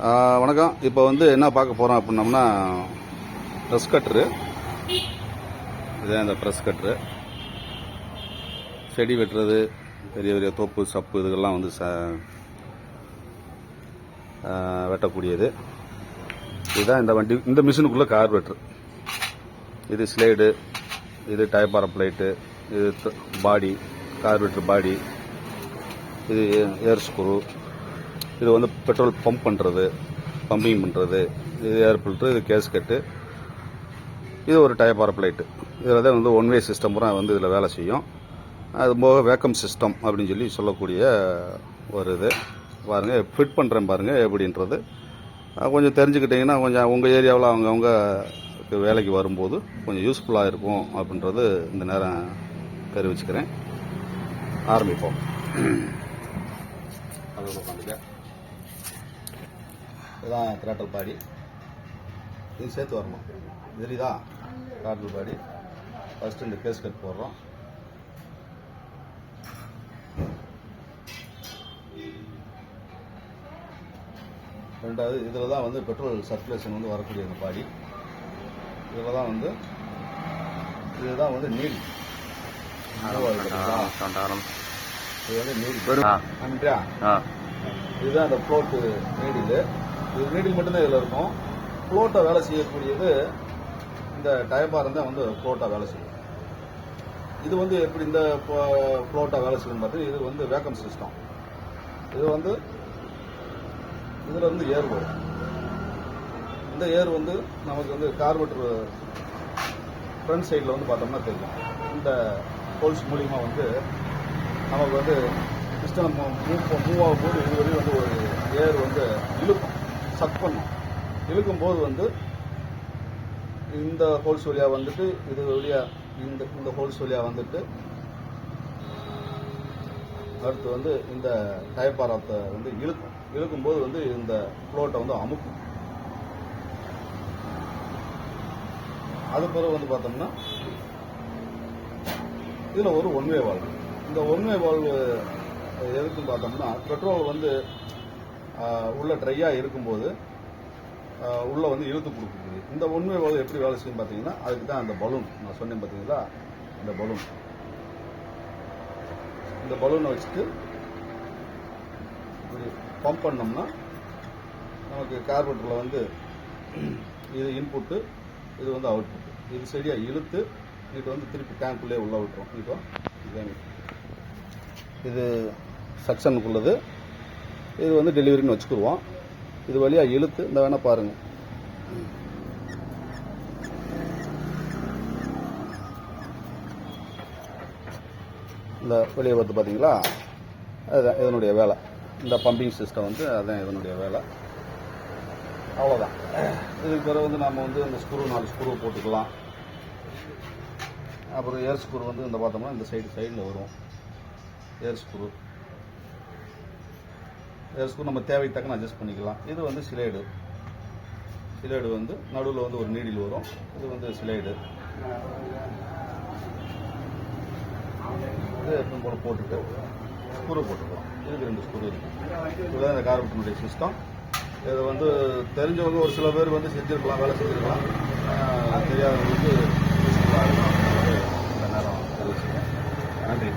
வணக்கம். இப்போ வந்து என்ன பார்க்க போகிறோம் அப்படின்னம்னா ப்ரெஸ் கட்ரு இதுதான் இந்த ப்ரெஸ் கட்ரு செடி வெட்டுறது பெரிய பெரிய தோப்பு சப்பு இதுக்கெல்லாம் வந்து ச வெட்டக்கூடியது. இதுதான் இந்த வண்டி இந்த மிஷினுக்குள்ளே கார்பெட்ரு இது ஸ்லேடு இது டயப்பார பிளேட்டு இது பாடி கார்பெட்ரு பாடி இது ஏர் ஸ்க்ரூ. இது வந்து பெட்ரோல் பம்ப் பண்ணுறது பம்பிங் பண்ணுறது இது ஏர் ஃபில்ட்ரு இது கேஸ்கட்டு இது ஒரு டயப்பார பிளேட்டு இதில் தான் வந்து ஒன் வே சிஸ்டம் பூரா வந்து இதில் வேலை செய்யும். அது போக வேக்கம் சிஸ்டம் அப்படின்னு சொல்லி சொல்லக்கூடிய ஒரு இது. பாருங்கள் ஃபிட் பண்ணுறேன் பாருங்கள் எப்படின்றது. கொஞ்சம் தெரிஞ்சுக்கிட்டிங்கன்னா கொஞ்சம் உங்கள் ஏரியாவில் அவங்கவுங்க வேலைக்கு வரும்போது கொஞ்சம் யூஸ்ஃபுல்லாக இருக்கும் அப்படின்றது இந்த நேரம் தெரிவிச்சுக்கிறேன். ஆரம்பிப்போம். அது உட்காந்துக்க. இதுதான் திராட்டல் பாடி இது சேர்த்து வரணும். தெரியுதா திராட்டல் பாடி ஃபஸ்ட்டு இந்த கேஸ் கட் போடுறோம். ரெண்டாவது இதில் தான் வந்து பெட்ரோல் சர்க்குலேஷன் வந்து வரக்கூடிய இந்த பாடி இதில் தான் வந்து இதுதான் வந்து நீடி இது வந்து நன்றியா இதுதான் அந்த ஃப்ளோட்டு நீடில். இது நீடில் மட்டும்தான் இதில் இருக்கும். ஃப்ளோட்டை வேலை செய்யக்கூடியது இந்த டயபாரம் தான் வந்து ஃப்ளோட்டாக வேலை செய்யும். இது வந்து எப்படி இந்த ஃப்ளோட்டாக வேலை செய்யும் பார்த்தீங்கன்னா இது வந்து வேக்கம் சிஸ்டம் இது வந்து இதில் வந்து ஏர் வரும். இந்த ஏர் வந்து நமக்கு வந்து கார்பெட்டர் ஃப்ரண்ட் சைடில் வந்து பார்த்தோம்னா தெரியும். இந்த ஹோல்ஸ் மூலியமாக வந்து நமக்கு வந்து சிஸ்டம் மூவ் மூவ் ஆகும்போது இதுவரையும் வந்து ஒரு ஏர் வந்து இழுக்கும். சக் பண்ணும் இழுக்கும் போது வந்து இந்த ஹோல்ஸ் வழியாக வந்துட்டு இது வழியாக இந்த இந்த ஹோல்ஸ் வழியாக வந்துட்டு அடுத்து வந்து இந்த டயப்பாரத்தை வந்து இழுக்கும். இழுக்கும்போது வந்து இந்த ஃப்ளோட்டை வந்து அமுக்கும். அது பிறகு வந்து பார்த்தோம்னா இதில் ஒரு ஒன்வே வால்வு இந்த ஒன்வே வால்வு எதுக்குன்னு பார்த்தோம்னா பெட்ரோல் வந்து உள்ள ட்ரையாக இருக்கும்போது உள்ளே வந்து இழுத்து கொடுக்குது. இந்த உண்மை போது எப்படி வேலை செய்யும் பார்த்தீங்கன்னா அதுக்கு தான் அந்த பலூன் நான் சொன்னேன் பார்த்தீங்களா? இந்த பலூன் இந்த பலூனை வச்சுட்டு இப்படி பம்ப் பண்ணோம்னா நமக்கு கார்பெட்டரில் வந்து இது இன்புட்டு இது வந்து அவுட்புட் இது சரியாக இழுத்து இது வந்து திருப்பி டேங்க்குள்ளே உள்ளே விட்டுரும். இப்போ இது சக்ஷனுக்குள்ளது இது வந்து டெலிவரின்னு வச்சுக்குவோம் இது வழியாக இழுத்து இந்த வேணால் பாருங்கள் இந்த வெளியே வந்து பார்த்தீங்களா? அதுதான் இதனுடைய வேலை. இந்த பம்பிங் சிஸ்டம் வந்து அதுதான் இதனுடைய வேலை. அவ்வளோதான் இதுக்கு பிறகு வந்து நம்ம வந்து இந்த ஸ்க்ரூ நாலு ஸ்க்ரூ போட்டுக்கலாம். அப்புறம் ஏர் ஸ்க்ரூ வந்து இந்த பார்த்தோம்னா இந்த சைடு சைடில் வரும். ஏர் ஸ்க்ரூ ஏர் நம்ம தேவைக்கு தக்கன அட்ஜஸ்ட் பண்ணிக்கலாம். இது வந்து சிலேடு. சிலேடு வந்து நடுவில் வந்து ஒரு நீடில் வரும். இது வந்து சிலேடு. இது எப்பவும் போல போட்டுட்டு ஸ்குரு போட்டுக்கலாம். இதுக்கு ரெண்டு ஸ்குரு இருக்கு. இதுதான் இந்த கார்பெட்டினுடைய சிஸ்டம் இதை வந்து தெரிஞ்சவங்க ஒரு சில பேர் வந்து செஞ்சுருக்கலாம் வேலை செஞ்சுருக்கலாம். தெரியாதவங்களுக்கு நேரம் நன்றி.